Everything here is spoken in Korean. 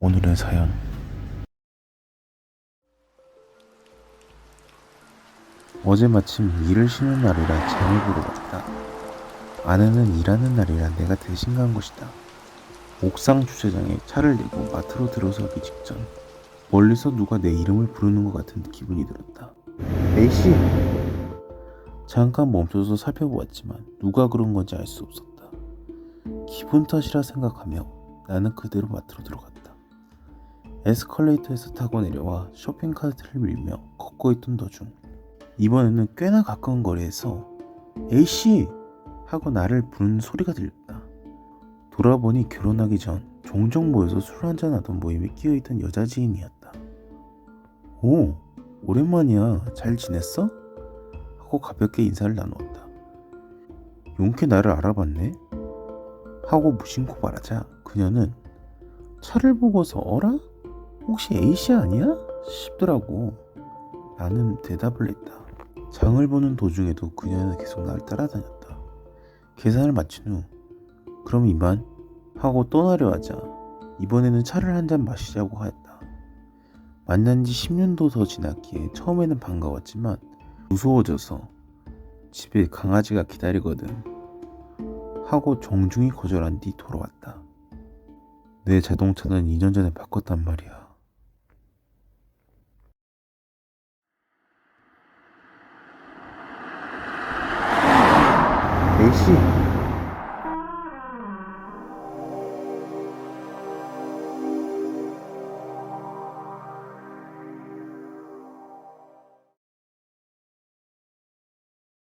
오늘의 사연 어제 마침 일을 쉬는 날이라 장을 보러 갔다. 아내는 일하는 날이라 내가 대신 간 것이다. 옥상 주차장에 차를 내고 마트로 들어서기 직전 멀리서 누가 내 이름을 부르는 것 같은 기분이 들었다. A씨! 잠깐 멈춰서 살펴보았지만 누가 그런 건지 알 수 없었다. 기분 탓이라 생각하며 나는 그대로 마트로 들어갔다. 에스컬레이터에서 타고 내려와 쇼핑카트를 밀며 걷고 있던 도중 이번에는 꽤나 가까운 거리에서 A씨! 하고 나를 부르는 소리가 들렸다. 돌아보니 결혼하기 전 종종 모여서 술 한잔하던 모임에 끼어있던 여자 지인이었다. 오, 오랜만이야. 잘 지냈어? 하고 가볍게 인사를 나누었다. 용케 나를 알아봤네? 하고 무심코 말하자 그녀는 차를 보고서 어라? 혹시 A씨 아니야? 싶더라고. 나는 대답을 했다. 장을 보는 도중에도 그녀는 계속 날 따라다녔다. 계산을 마친 후 그럼 이만 하고 떠나려 하자 이번에는 차를 한 잔 마시자고 하였다. 만난 지 10년도 더 지났기에 처음에는 반가웠지만 무서워져서 집에 강아지가 기다리거든 하고 정중히 거절한 뒤 돌아왔다. 내 자동차는 2년 전에 바꿨단 말이야. 没戏。